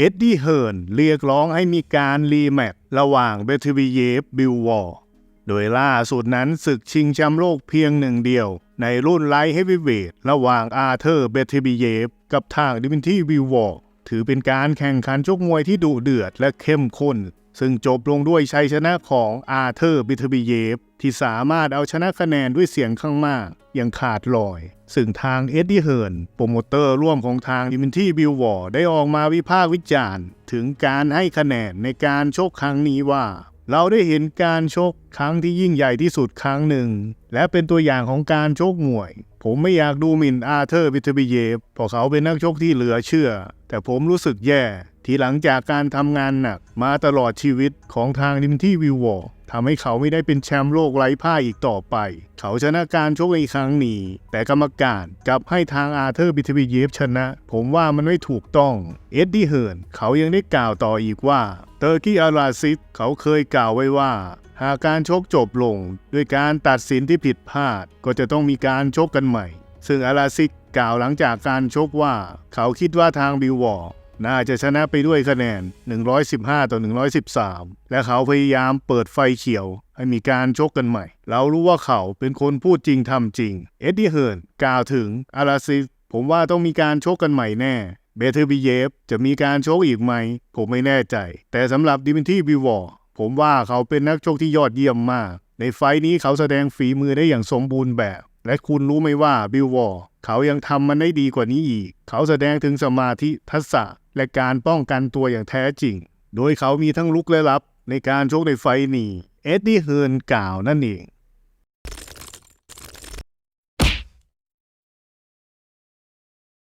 เอ็ดดี้เฮิร์นเรียกร้องให้มีการรีแมตช์ระหว่างเบทวิเยฟบิลวอร์โดยล่าสุดนั้นศึกชิงแชมป์โลกเพียงหนึ่งเดียว ในรุ่นไลท์เฮฟวีเวทระหว่างอาร์เธอร์เบทวิเยฟกับทางดิมินที่บิลวอร์ถือเป็นการแข่งขันชกมวยที่ดุเดือดและเข้มข้น ซึ่งจบลงด้วยชัยชนะของอาร์เธอร์บิทบิเยฟที่สามารถเอาชนะคะแนนด้วยเสียงข้างมากอย่างขาดลอย ซึ่งทางเอ็ดดี้เฮิร์นโปรโมเตอร์ร่วมของทางดิมินที่บิลวอร์ได้ออกมาวิพากษ์วิจารณ์ ถึงการให้คะแนนในการชกครั้งนี้ว่า เราได้เห็นการชกครั้งที่ยิ่งใหญ่ที่สุดครั้งหนึ่ง และเป็นตัวอย่างของการชกมวย ผมไม่อยากดูหมิ่นอาร์เธอร์บิทบิเยฟเพราะเขาเป็นนักชกที่เหลือเชื่อ แต่ผมรู้สึกแย่ ที่หลังจากการทำงานหนัก มาตลอดชีวิตของทางดิมที่วิววอร์ทำให้เขาไม่ได้เป็นแชมป์โลกไร้พ่าอีกต่อไป เขาชนะการชกในครั้งนี้ แต่กรรมการกลับให้ทางอาร์เธอร์บิทบิเยฟชนะ ผมว่ามันไม่ถูกต้อง เอ็ดดี้เฮิร์นเขายังได้กล่าวต่ออีกว่า เตอร์กี้อาราซิสเขาเคยกล่าวไว้ว่า หากการชกจบลงด้วยการตัดสินที่ผิดพลาด ก็จะต้องมีการชกกันใหม่ ซึ่งอาราซิกกล่าวหลังจากการชกว่า เขาคิดว่าทางบิลวอร์น่าจะชนะไปด้วยคะแนน 115 ต่อ 113 และเขาพยายามเปิดไฟเขียว ให้มีการชกกันใหม่ เรารู้ว่าเขาเป็นคนพูดจริงทำจริง เอ็ดดี้เฮิร์นกล่าวถึงอาราซิกผมว่าต้องมีการชกกันใหม่แน่เบเทอร์บิเยฟจะมีการชกอีกไหม ผมไม่แน่ใจ แต่สำหรับดิมิทีบิวอร์ ผมว่าเขาเป็นนักชกที่ยอดเยี่ยมมาก ในไฟนี้เขาแสดงฝีมือได้อย่างสมบูรณ์แบบ และคุณรู้ไหมว่าบิลวอร์เขายังทำมันได้ดีกว่านี้อีก เขาแสดงถึงสมาธิทักษะและการป้องกันตัวอย่างแท้จริง โดยเขามีทั้งลุกและรับในการชกในไฟนี้ เอ็ดดี้เฮิร์นกล่าวนั่นเอง